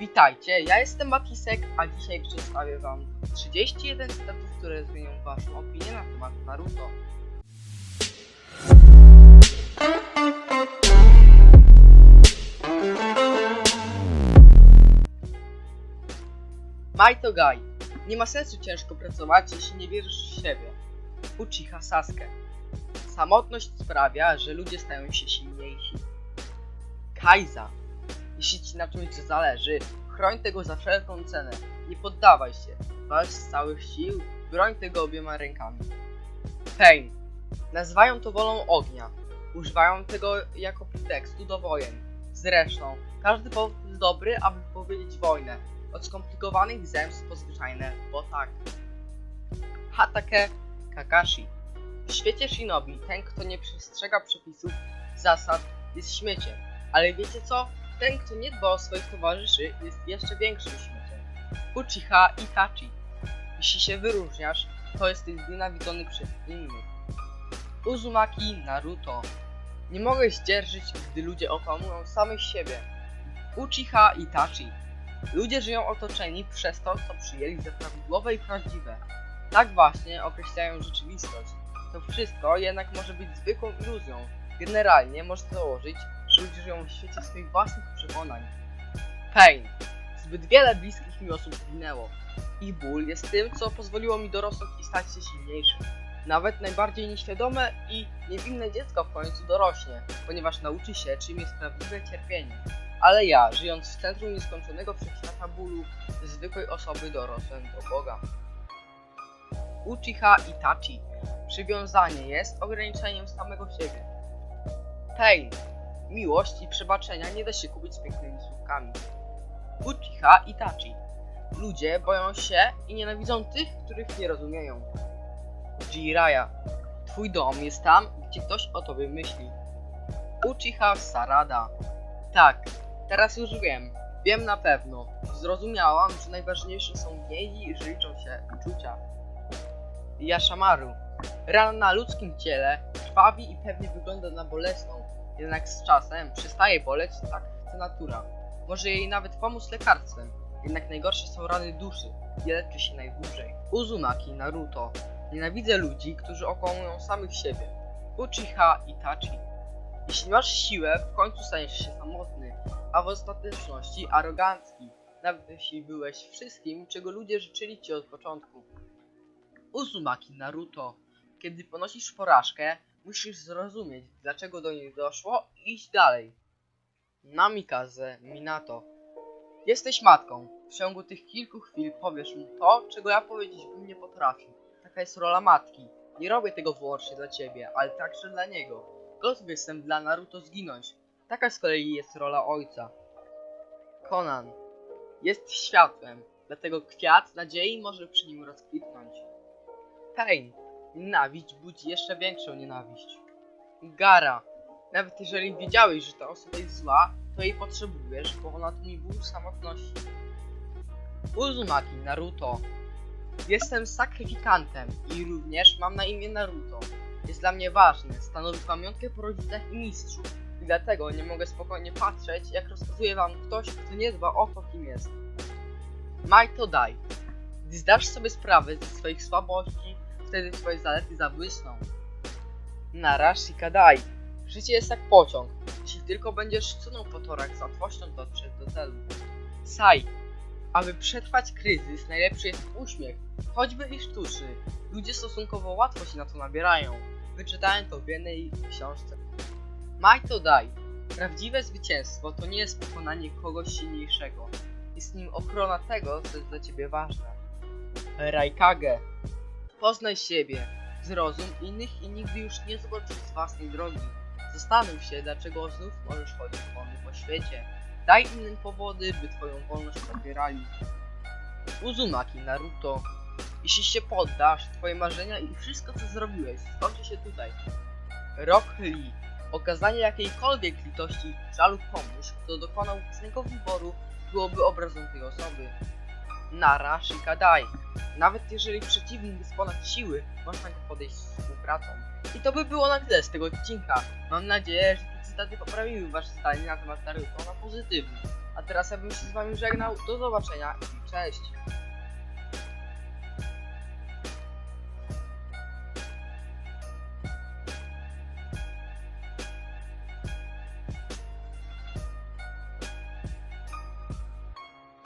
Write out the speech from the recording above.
Witajcie, ja jestem Matisek, a dzisiaj przedstawię wam 31 cytatów, które zmienią waszą opinię na temat Naruto. Maito Gai. Nie ma sensu ciężko pracować, jeśli nie wierzysz w siebie. Uchiha Sasuke. Samotność sprawia, że ludzie stają się silniejsi. Kaiza. Jeśli ci na czymś zależy, chroń tego za wszelką cenę. Nie poddawaj się. Walcz z całych sił, broń tego obiema rękami. Pain. Nazywają to wolą ognia. Używają tego jako pretekstu do wojen. Zresztą, każdy powód jest dobry, aby powiedzieć wojnę. Od skomplikowanych zemst po zwyczajne, bo tak. Hatake Kakashi. W świecie shinobi, ten kto nie przestrzega przepisów, zasad, jest śmieciem. Ale wiecie co? Ten, kto nie dba o swoich towarzyszy, jest jeszcze większym śmieciem. Uchiha Itachi. Jeśli się wyróżniasz, to jesteś znienawidzony przez innych. Uzumaki Naruto. Nie mogę zdzierżyć, gdy ludzie okłamują samych siebie. Uchiha Itachi. Ludzie żyją otoczeni przez to, co przyjęli za prawidłowe i prawdziwe. Tak właśnie określają rzeczywistość. To wszystko jednak może być zwykłą iluzją. Generalnie można założyć, że ludzie żyją w świecie swoich własnych przekonań. Pain. Zbyt wiele bliskich mi osób zginęło. Ich ból jest tym, co pozwoliło mi dorosnąć i stać się silniejszym. Nawet najbardziej nieświadome i niewinne dziecko w końcu dorośnie, ponieważ nauczy się, czym jest prawdziwe cierpienie. Ale ja, żyjąc w centrum nieskończonego wszechświata bólu, zwykłej osoby dorosłem do Boga. Uchiha Itachi. Przywiązanie jest ograniczeniem samego siebie. Pain. Miłość i przebaczenia nie da się kupić pięknymi słówkami. Uchiha Itachi. Ludzie boją się i nienawidzą tych, których nie rozumieją. Jiraya. Twój dom jest tam, gdzie ktoś o tobie myśli. Uchiha Sarada. Tak, teraz już wiem. Wiem na pewno. Zrozumiałam, że najważniejsze są niej, że liczą się uczucia. Yashamaru. Rana na ludzkim ciele krwawi i pewnie wygląda na bolesną. Jednak z czasem przestaje boleć, tak chce natura. Może jej nawet pomóc lekarstwem. Jednak najgorsze są rany duszy i leczy się najdłużej. Uzumaki Naruto. Nienawidzę ludzi, którzy okłamują samych siebie. Uchiha Itachi. Jeśli masz siłę, w końcu staniesz się samotny, a w ostateczności arogancki. Nawet jeśli byłeś wszystkim, czego ludzie życzyli ci od początku. Uzumaki Naruto. Kiedy ponosisz porażkę, musisz zrozumieć, dlaczego do niej doszło i iść dalej. Namikaze Minato. Jesteś matką. W ciągu tych kilku chwil powiesz mu to, czego ja powiedzieć bym nie potrafił. Taka jest rola matki. Nie robię tego wyłącznie dla ciebie, ale także dla niego. Gotów jestem dla Naruto zginąć. Taka z kolei jest rola ojca. Conan. Jest światłem, dlatego kwiat nadziei może przy nim rozkwitnąć. Pain. Nienawiść budzi jeszcze większą nienawiść. Gara. Nawet jeżeli wiedziałeś, że ta osoba jest zła, to jej potrzebujesz, bo ona tłumi ból samotności. Uzumaki Naruto. Jestem sakrifikantem i również mam na imię Naruto. Jest dla mnie ważny, stanowi pamiątkę po rodzicach i mistrzu. I dlatego nie mogę spokojnie patrzeć, jak rozkazuje wam ktoś, kto nie dba o to, kim jest. Maito Dai. Gdy zdasz sobie sprawę ze swoich słabości, wtedy twoje zalety zabłysną. Nara Shikadai. Życie jest jak pociąg. Jeśli tylko będziesz cunął po torach, z łatwością dotrzesz do celu. Sai. Aby przetrwać kryzys, najlepszy jest uśmiech, choćby i sztuczny. Ludzie stosunkowo łatwo się na to nabierają. Wyczytałem to w jednej książce. Maito Dai. Prawdziwe zwycięstwo to nie jest pokonanie kogoś silniejszego. Jest nim ochrona tego, co jest dla ciebie ważne. Raikage. Poznaj siebie, zrozum innych i nigdy już nie zboczysz z własnej drogi. Zastanów się, dlaczego znów możesz chodzić wolny po świecie. Daj innym powody, by twoją wolność popierali. Uzumaki Naruto. Jeśli się poddasz, twoje marzenia i wszystko co zrobiłeś skończy się tutaj. Rock Lee. Okazanie jakiejkolwiek litości, żalu komuś, kto dokonał własnego wyboru, byłoby obrazem tej osoby. Nara Shikadai. Nawet jeżeli przeciwnik jest siły, można go podejść z współpracą. I to by było na tyle z tego odcinka. Mam nadzieję, że te cytaty poprawiły wasze zdanie na temat Naruto na pozytywny. A teraz ja bym się z wami żegnał. Do zobaczenia i cześć.